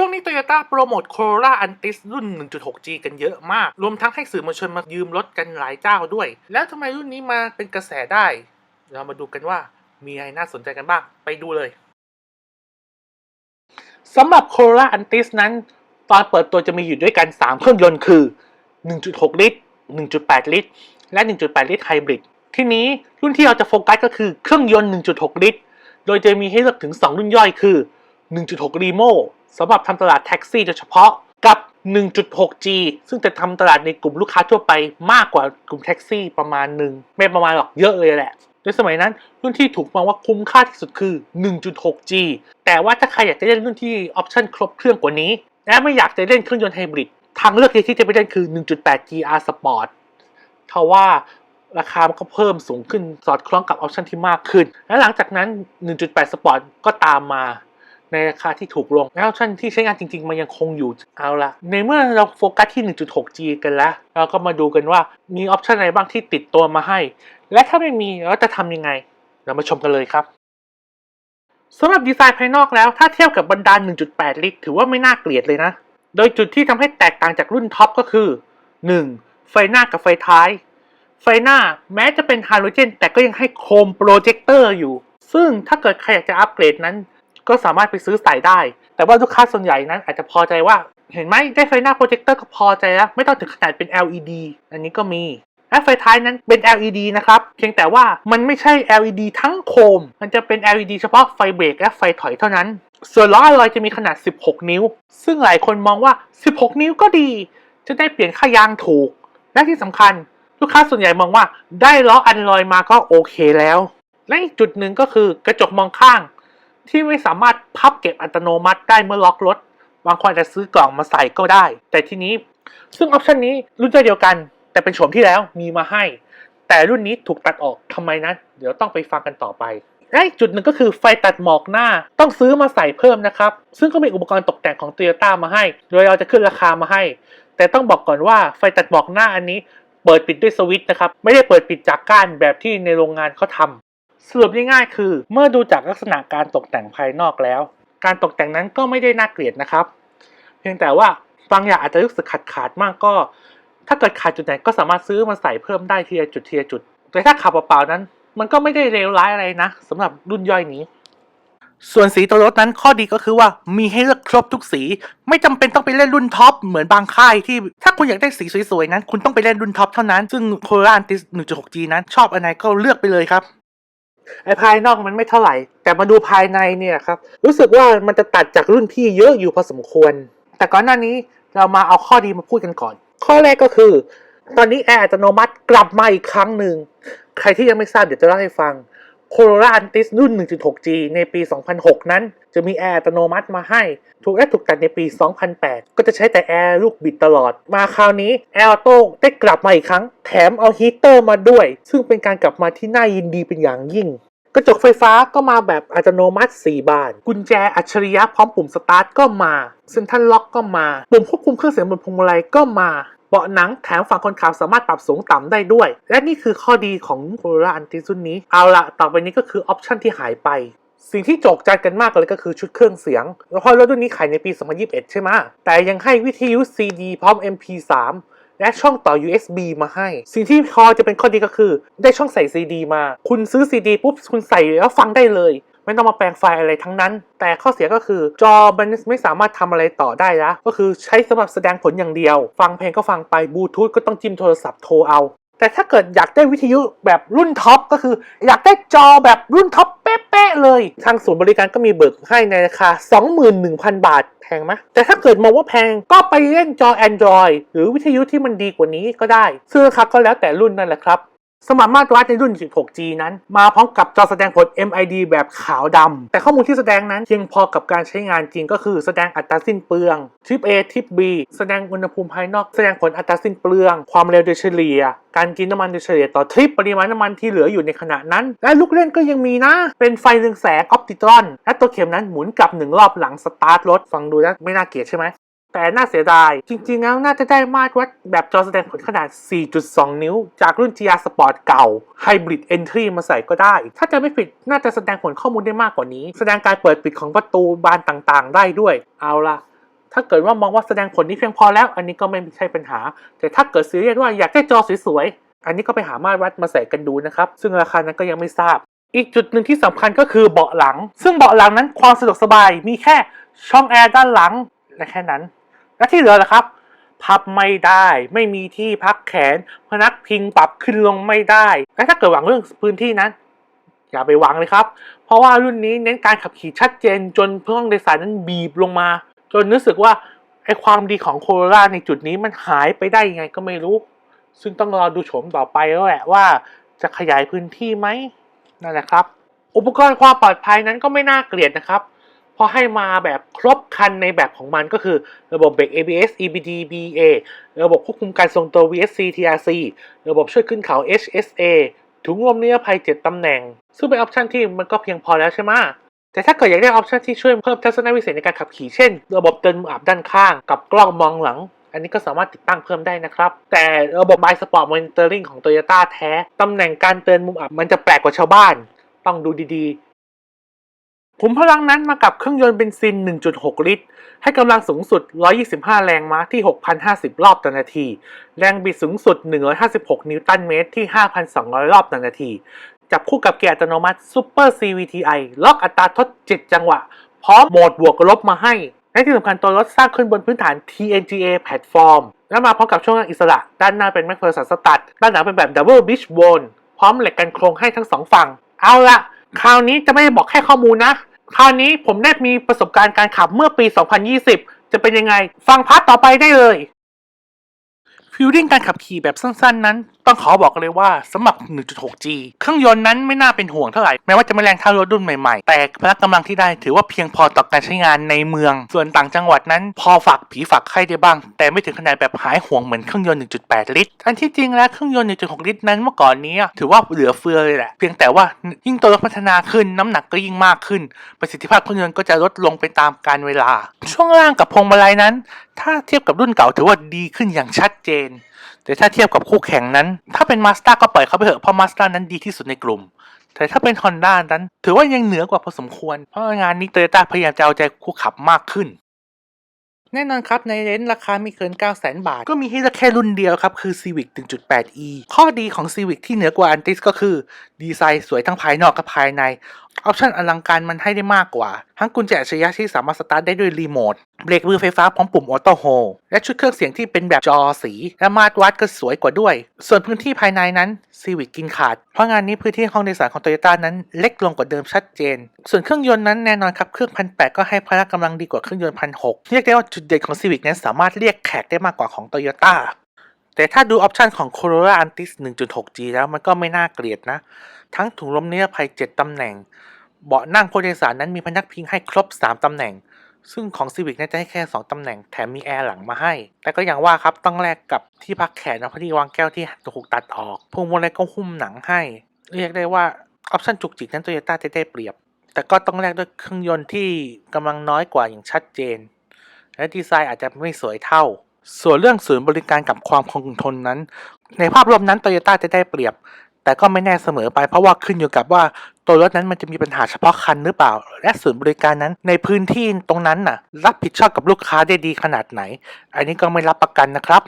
ช่วงนี้ Toyota โปรโมท Corolla Altis รุ่น 1.6G กันเยอะมาก รวมทั้งให้สื่อมวลชนมายืมรถกันหลายเจ้าด้วย แล้วทำไมรุ่นนี้มาเป็นกระแสได้ เรามาดูกันว่ามีอะไรน่าสนใจกันบ้าง ไปดูเลยสำหรับ Corolla Altis นั้น ตอนเปิดตัวจะมีอยู่ด้วยกัน 3 เครื่องยนต์คือ 1.6 ลิตร 1.8 ลิตร และ 1.8 ลิตรไฮบริดทีนี้รุ่นที่เราจะโฟกัสก็คือเครื่องยนต์ 1.6 ลิตร โดยจะมีให้เลือกถึง 2 รุ่นย่อยคือ 1.6 Remo สำหรับทำตลาดแท็กซี่โดยเฉพาะกับ 1.6G ซึ่งจะทำตลาดในกลุ่มลูกค้าทั่วไปมากกว่ากลุ่มแท็กซี่ประมาณหนึ่งไม่ประมาณหรอกเยอะเลยแหละในสมัยนั้นรุ่นที่ถูกมองว่าคุ้มค่าที่สุดคือ 1.6G แต่ว่าถ้าใครอยากจะเล่นรุ่นที่ออปชั่นครบเครื่องกว่านี้ และไม่อยากจะเล่นเครื่องยนต์ไฮบริดทางเลือกที่จะไปเล่นคือ 1.8G R Sport ทว่าราคามันก็เพิ่มสูงขึ้นสอดคล้องกับออปชันที่มากขึ้น และหลังจากนั้น 1.8 Sport ก็ตามมา ในราคาที่ถูกลงและออปชันที่ใช้งานจริง ๆ มันยังคงอยู่เอาละในเมื่อเราโฟกัสที่ 1.6G กันแล้ว เราก็มาดูกันว่ามีออปชันอะไรบ้างที่ติดตัวมาให้ และถ้าไม่มีเราจะทำยังไง เรามาชมกันเลยครับสำหรับดีไซน์ภายนอกแล้ว ถ้าเทียบกับบรรดา 1.8 ลิตร ถือว่าไม่น่าเกลียดเลยนะ โดยจุดที่ทำให้แตกต่างจากรุ่นท็อปก็คือ 1. ไฟหน้ากับไฟท้าย ไฟหน้าแม้จะเป็นฮาโลเจน แต่ก็ยังให้โคมโปรเจคเตอร์อยู่ ซึ่งถ้าเกิดใครอยากจะอัปเกรดนั้น ก็สามารถไปซื้อใส่ได้ แต่ว่าลูกค้าส่วนใหญ่นั้นอาจจะพอใจว่า เห็นไหมได้ไฟหน้าโปรเจคเตอร์ก็พอใจแล้วไม่ต้องถึงขนาดเป็น LED อันนี้ก็มีและไฟท้ายนั้นเป็น LED นะครับ เพียงแต่ว่ามันไม่ใช่ LED ทั้งโคม มันจะเป็น LED เฉพาะไฟเบรกและไฟถอยเท่านั้น ส่วนล้ออลลอยจะมีขนาด 16 นิ้ว ซึ่งหลายคนมองว่า 16 นิ้วก็ดี จะได้เปลี่ยนค่ายางถูก และที่สำคัญลูกค้าส่วนใหญ่มองว่าได้ล้ออันลอยมาก็โอเคแล้ว และอีกจุดหนึ่งก็คือกระจกมองข้าง ที่ไม่สามารถพับเก็บอัตโนมัติได้เมื่อล็อกรถ บางคนจะซื้อกล่องมาใส่ก็ได้ แต่ทีนี้ซึ่งออปชันนี้รุ่นเดียวกัน แต่เป็นโฉมที่แล้วมีมาให้ แต่รุ่นนี้ถูกตัดออกทำไมนะเดี๋ยวต้องไปฟังกันต่อไปและอีกจุดหนึ่งก็คือไฟตัดหมอกหน้าต้องซื้อมาใส่เพิ่มนะครับ ซึ่งก็มีอุปกรณ์ตกแต่งของ Toyota มาให้ โดยเราจะขึ้นราคามาให้ แต่ต้องบอกก่อนว่าไฟตัดหมอกหน้าอันนี้ เปิดปิดด้วยสวิตช์นะครับ ไม่ได้เปิดปิดจากก้านแบบที่ในโรงงานเขาทำ สรุปง่ายๆคือ เมื่อดูจากลักษณะการตกแต่งภายนอกแล้ว การตกแต่งนั้นก็ไม่ได้น่าเกลียดนะครับ เพียงแต่ว่าบางอย่างอาจจะรู้สึกขาดขาดๆมากก็ ถ้าเกิดขาดจุดไหนก็สามารถซื้อมาใส่เพิ่มได้ทีละจุดทีละจุด แต่ถ้าขับเปล่าๆนั้น มันก็ไม่ได้เลวร้ายอะไรนะสำหรับรุ่นย่อยนี้ ส่วนสีตัวรถนั้นข้อดีก็คือว่ามีให้เลือกครบทุกสี ไม่จำเป็นต้องไปเล่นรุ่นท็อปเหมือนบางค่ายที่ถ้าคุณอยากได้สีสวยๆนั้น คุณต้องไปเล่นรุ่นท็อปเท่านั้น ซึ่งโคราติส 1.6G นั้นชอบอันไหนก็เลือกไปเลยครับ ไอภายนอกมันไม่เท่าไหร่ แต่มาดูภายในเนี่ยครับรู้สึกว่ามันจะตัดจากรุ่นพี่เยอะอยู่พอสมควร แต่ก่อนหน้านี้เรามาเอาข้อดีมาพูดกันก่อน ข้อแรกก็คือ ตอนนี้แอร์อัตโนมัติกลับมาอีกครั้งหนึ่ง ใครที่ยังไม่ทราบเดี๋ยวจะเล่าให้ฟัง Corolla Altis รุ่น 1.6G ในปี 2006 นั้น จะมีแอร์อัตโนมัติมาให้ ถูกและถูกตัดในปี 2008 ก็จะใช้แต่แอร์ลูกบิดตลอด มาคราวนี้แอร์ออโต้ได้กลับมาอีกครั้ง แถมเอาฮีเตอร์มาด้วย ซึ่งเป็นการกลับมาที่น่ายินดีเป็นอย่างยิ่ง กระจกไฟฟ้าก็มาแบบอัตโนมัติ 4 บาน กุญแจอัจฉริยะพร้อมปุ่มสตาร์ทก็มาเซ็นทรัลล็อกก็มา ปุ่มควบคุมเครื่องเสียงบนพวงมาลัยก็มา เบาะหนังแถมฝั่งคนขับสามารถปรับสูงต่ำได้ด้วย และนี่คือข้อดีของ Corolla Altis รุ่นนี้ เอาละต่อไปนี้ก็คือออปชันที่หายไปสิ่งที่โจกใจกันมากเลยก็คือชุดเครื่องเสียง แล้วพอรถรุ่นนี้ขายในปี 2021 ใช่ไหม แต่ยังให้วิทยุ CD พร้อม MP3 และช่องต่อ USB มาให้ สิ่งที่พอจะเป็นข้อดีก็คือ ได้ช่องใส่ CD มา คุณซื้อ CD ปุ๊บ คุณใส่แล้วฟังได้เลย ไม่ต้องมาแปลงไฟล์อะไรทั้งนั้น แต่ข้อเสียก็คือจอมันไม่สามารถทำอะไรต่อได้แล้วก็คือใช้สำหรับแสดงผลอย่างเดียว ฟังเพลงก็ฟังไปบลูทูธก็ต้องจิ้มโทรศัพท์โทรเอา แต่ถ้าเกิดอยากได้วิทยุแบบรุ่นท็อปก็คือ อยากได้จอแบบรุ่นท็อปเป๊ะๆเลย ทางศูนย์บริการก็มีเบิกให้ในราคา 21,000 บาทแพงไหมแต่ถ้าเกิดมองว่าแพงก็ไปเล่นจอ Android หรือวิทยุที่มันดีกว่านี้ก็ได้ ซึ่งราคาก็แล้วแต่รุ่นนั่นแหละครับ สมารรถมาตรวัดในรุ่น 16G นั้น มาพร้อมกับจอแสดงผล MID แบบขาวดำ แต่ข้อมูลที่แสดงนั้นเพียงพอกับการใช้งานจริงก็คือแสดงอัตราสิ้นเปลืองทิป A ทิป B แสดงอุณหภูมิภายนอก แสดงผลอัตราสิ้นเปลือง ความเร็วโดยเฉลี่ย การกินน้ำมันโดยเฉลี่ยต่อทริปปริมาณน้ำมันที่เหลืออยู่ในขณะนั้น และลูกเล่นก็ยังมีนะ เป็นไฟเรืองแสงออปติตรอน และตัวเข็มนั้นหมุนกลับหนึ่งรอบหลังสตาร์ทรถฟังดูแล้วไม่น่าเกลียดใช่ไหม แต่น่าเสียดาย จริงๆ แล้วน่าจะได้มาตรวัดแบบจอแสดงผลขนาด 4.2 นิ้ว จากรุ่น GR Sport เก่า Hybrid Entry มาใส่ก็ได้ ถ้าจะไม่ผิดน่าจะแสดงผลข้อมูลได้มากกว่านี้ แสดงการเปิดปิดของประตูบานต่างๆ ได้ด้วย เอาล่ะ ถ้าเกิดว่ามองว่าแสดงผลนี้เพียงพอแล้ว อันนี้ก็ไม่ใช่ปัญหา แต่ถ้าเกิดซีเรียสว่าอยากได้จอสวยๆ อันนี้ก็ไปหามาตรวัดมาใส่กันดูนะครับ ซึ่งราคานั้นก็ยังไม่ทราบ อีกจุดหนึ่งที่สำคัญก็คือเบาะหลัง ซึ่งเบาะหลังนั้นความสะดวกสบายมีแค่ช่องแอร์ด้านหลังและแค่นั้น และที่เหลือล่ะครับ พับไม่ได้ ไม่มีที่พักแขน พนักพิงปรับขึ้นลงไม่ได้ และถ้าเกิดหวังเรื่องพื้นที่นั้น อย่าไปหวังเลยครับ เพราะว่ารุ่นนี้เน้นการขับขี่ชัดเจนจนเพื่องโดยสารนั้นบีบลงมา จนรู้สึกว่าไอความดีของโคโรล่าในจุดนี้มันหายไปได้ยังไงก็ไม่รู้ ซึ่งต้องรอดูโฉมต่อไปแล้วแหละว่าจะขยายพื้นที่ไหมนั่นแหละครับ อุปกรณ์ความปลอดภัยนั้นก็ไม่น่าเกลียดนะครับ พราะให้มาแบบครบคันในแบบของมันก็คือระบบเบรก ABS EBD BA ระบบควบคุมการทรงตัว VSC TRC ระบบช่วยขึ้นเขา HSA ถุงลมนิรภัย 7 ตำแหน่ง ซึ่งเป็นออปชันที่มันก็เพียงพอแล้วใช่ไหมแต่ถ้าเกิดอยากได้ออปชันที่ช่วยเพิ่มทัศนวิสัยในการขับขี่เช่น ระบบเตือนมืออับด้านข้างกับกล้องมองหลัง อันนี้ก็สามารถติดตั้งเพิ่มได้นะครับ แต่ระบบ i Sport Monitoring ของ Toyota แท้ ตำแหน่งการเตือนมุมอับมันจะแปลกกว่าชาวบ้าน ต้องดูดีๆ ขุมพลังนั้นมากับเครื่องยนต์เบนซิน 1.6 ลิตร ให้กำลังสูงสุด 125 แรงม้าที่ 6,050 รอบต่อนาที แรงบิดสูงสุด 156 นิวตันเมตรที่ 5,200 รอบต่อนาที จับคู่กับเกียร์อัตโนมัติ Super CVTi ล็อกอัตราทด 7 จังหวะ พร้อมโหมดบวกลบมาให้ และที่สำคัญตัวรถสร้างขึ้นบนพื้นฐาน TNGA แพลตฟอร์ม และมาพร้อมกับช่วงล่างอิสระ ด้านหน้าเป็นแมคเฟอร์สันสตัดด้านหลังเป็นแบบ Double Beach Bone พร้อมเหล็กกันโครงให้ทั้งสองฝั่ง เอาละคราวนี้จะไม่ได้บอกแค่ข้อมูลนะ คราวนี้ผมได้มีประสบการณ์การขับเมื่อปี 2020 จะเป็นยังไง ฟังพาร์ทต่อไปได้เลยฟิลลิ่งการขับขี่แบบสั้นๆนั้น ต้องขอบอกเลยว่าสำหรับ 1.6G เครื่องยนต์นั้นไม่น่าเป็นห่วงเท่าไหร่ แม้ว่าจะไม่แรงเท่ารถรุ่นใหม่ๆ แต่พละกำลังที่ได้ถือว่าเพียงพอต่อการใช้งานในเมือง ส่วนต่างจังหวัดนั้นพอฝากผีฝากไข้ได้บ้าง แต่ไม่ถึงขนาดแบบหายห่วงเหมือนเครื่องยนต์ 1.8 ลิตร อันที่จริงแล้วเครื่องยนต์ 1.6 ลิตรนั้นเมื่อก่อนนี้ถือว่าเหลือเฟือเลยแหละ เพียงแต่ว่ายิ่งตัวรถพัฒนาขึ้นน้ำหนักก็ยิ่งมากขึ้น ประสิทธิภาพเครื่องยนต์ก็จะลดลงไปตามกาลเวลา ช่วงล่างกับพวงมาลัยนั้น ถ้าเทียบกับรุ่นเก่าถือว่าดีขึ้นอย่างชัดเจน แต่ถ้าเทียบกับคู่แข่งนั้น ถ้าเป็นมาส d a ก็ปล่อยเขาไปเถอะเพราะมาส d a นั้นดีที่สุดในกลุ่ม แต่ถ้าเป็น Honda นั้น ถือว่ายังเหนือกว่าพอสมควร เพราะงานนี้ Toyota พยายามจะเอาใจคู่ขับมากขึ้น แน่นอนครับในเลนส์ราคาไม่เกิน 9 0 0 0 0 0 บาท ก็มีให้เลือกแค่รุ่นเดียวครับ คือ Civic 1.8e ข้อดีของ Civic ที่เหนือกว่า Antis ก็คือ ดีไซน์สวยทั้งภายนอกและภายใน ออปชันอลังการมันให้ได้มากกว่า ทั้งกุญแจอัจฉริยะที่สามารถสตาร์ทได้ด้วยรีโมท เบรกมือไฟฟ้าพร้อมปุ่มออโต้โฮและชุดเครื่องเสียงที่เป็นแบบจอสี และมาตรวัดก็สวยกว่าด้วย ส่วนพื้นที่ภายในนั้น Civic กินขาด เพราะงานนี้พื้นที่ห้องโดยสารของ Toyota นั้นเล็กลงกว่าเดิมชัดเจน ส่วนเครื่องยนต์นั้นแน่นอนครับเครื่องพันแก็ให้พละกำลังดีกว่าเครื่องยนต์พันหกเรียกได้ว่าจุดเด่นของ Civic นั้นสามารถเรียกแขกได้มากกว่าของ Toyota แต่ถ้าดูออปชันของ Corolla Altis 1.6G แล้วมันก็ไม่น่าเกลียดนะ ทั้งถุงลมนิรภัย 7 ตำแหน่ง เบาะนั่งผู้โดยสารนั้นมีพนักพิงให้ครบ 3 ตำแหน่ง ซึ่งของ Civic น่าจะให้แค่ 2 ตำแหน่ง แถมมีแอร์หลังมาให้ แต่ก็อย่างว่าครับต้องแลกกับที่พักแขนนะพราะที่วางแก้วที่ถูกตัดออกพวงมาลัยก็หุ้มหนังให้ เรียกได้ว่าออปชันจุกจิกนั้นโตโยต้าจะได้เปรียบ แต่ก็ต้องแลกด้วยเครื่องยนต์ที่กำลังน้อยกว่าอย่างชัดเจน และดีไซน์อาจจะไม่สวยเท่า ส่วนเรื่องศูนย์บริการกับความคงทนนั้น ในภาพรวมนั้นโตโยต้าจะได้เปรียบ แต่ก็ไม่แน่เสมอไปเพราะว่าขึ้นอยู่กับว่าตัวรถนั้นมันจะมีปัญหาเฉพาะคันหรือเปล่า และศูนย์บริการนั้น ในพื้นที่ตรงนั้นน่ะ รับผิดชอบกับลูกค้าได้ดีขนาดไหน อันนี้ก็ไม่รับประกันนะครับ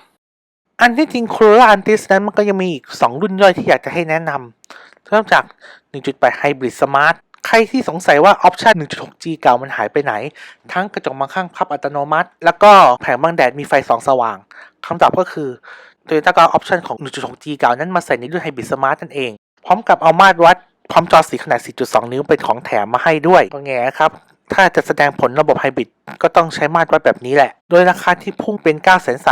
อันที่จริง Corolla Altis นั้นมันก็ยังมีอีก 2 รุ่นย่อยที่อยากจะให้แนะนำเริ่มจาก 1.8 Hybrid Smart ใครที่สงสัยว่าออปชัน 1.6G เก่ามันหายไปไหน ทั้งกระจกมองข้างพับอัตโนมัติ แล้วก็แผงบังแดดมีไฟสองสว่างคำตอบก็คือ Toyota ก็เอาออปชันของ 1.6G เก่านั้นมาใส่ในรุ่นไฮบริดสมาร์ทนั่นเอง พร้อมกับเอามาตรวัดพร้อมจอสีขนาด 4.2 นิ้วเป็นของแถมมาให้ด้วยก็แง่ครับ ถ้าจะแสดงผลระบบไฮบริดก็ต้องใช้มาตรวัดแบบนี้แหละ โดยราคาที่พุ่งเป็น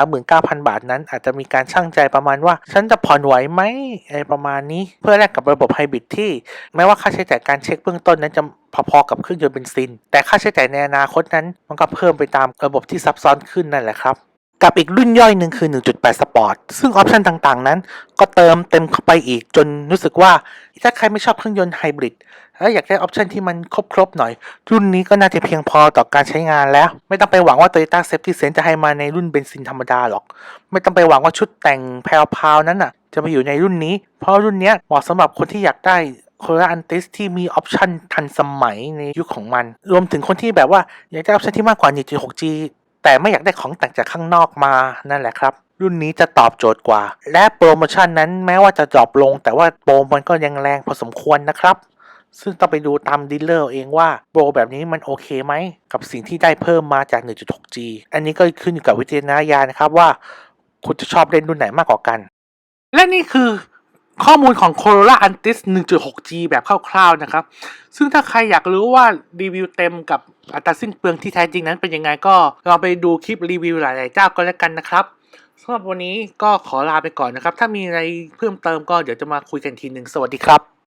939,000 บาทนั้น อาจจะมีการช่างใจประมาณว่า ฉันจะผ่อนไหวไหมอะไรประมาณนี้ เพื่อแลกกับระบบไฮบริดที่ แม้ว่าค่าใช้จ่ายการเช็คเบื้องต้นนั้นจะพอๆกับเครื่องยนต์เบนซิน แต่ค่าใช้จ่ายในอนาคตนั้น มันก็เพิ่มไปตามระบบที่ซับซ้อนขึ้นนั่นแหละครับ กับอีกรุ่นย่อยหนึ่งคือ 1.8 Sport ซึ่งออปชันต่างๆ นั้น ก็เติมเต็มเข้าไปอีกจนรู้สึกว่า ถ้าใครไม่ชอบเครื่องยนต์ไฮบริดแล้วอยากได้ออปชันที่มันครบๆหน่อย รุ่นนี้ก็น่าจะเพียงพอต่อการใช้งานแล้ว ไม่ต้องไปหวังว่า Toyota Safety Sense จะให้มาในรุ่นเบนซินธรรมดาหรอก ไม่ต้องไปหวังว่าชุดแต่งแพรวๆนั้นน่ะ จะมาอยู่ในรุ่นนี้ เพราะรุ่นเนี้ยเหมาะสำหรับคนที่อยากได้โคโราอันติสที่มีออปชันทันสมัยในยุคของมัน รวมถึงคนที่แบบว่าอยากได้ออปชันที่มากกว่า 1.6G แต่ไม่อยากได้ของแต่งจากข้างนอกมานั่นแหละครับ รุ่นนี้จะตอบโจทย์กว่า และโปรโมชั่นนั้นแม้ว่าจะดรอปลง แต่ว่าโปรมันก็ยังแรงพอสมควรนะครับ ซึ่งต้องไปดูตามดีลเลอร์เองว่าโปรแบบนี้มันโอเคไหม กับสิ่งที่ได้เพิ่มมาจาก 1.6G อันนี้ก็ขึ้นอยู่กับวิจารณญาณนะครับว่า คุณจะชอบเล่นรุ่นไหนมากกว่ากัน และนี่คือ ข้อมูลของ Corolla Antis 1.6G แบบคร่าวๆนะครับ ซึ่งถ้าใครอยากรู้ว่ารีวิวเต็มกับอัตราสิ้นเปลืองที่แท้จริงนั้นเป็นยังไงก็ลองไปดูคลิปรีวิวหลายๆเจ้าก็แล้วกันนะครับสำหรับวันนี้ก็ขอลาไปก่อนนะครับ ถ้ามีอะไรเพิ่มเติมก็เดี๋ยวจะมาคุยกันทีหนึ่งสวัสดีครับ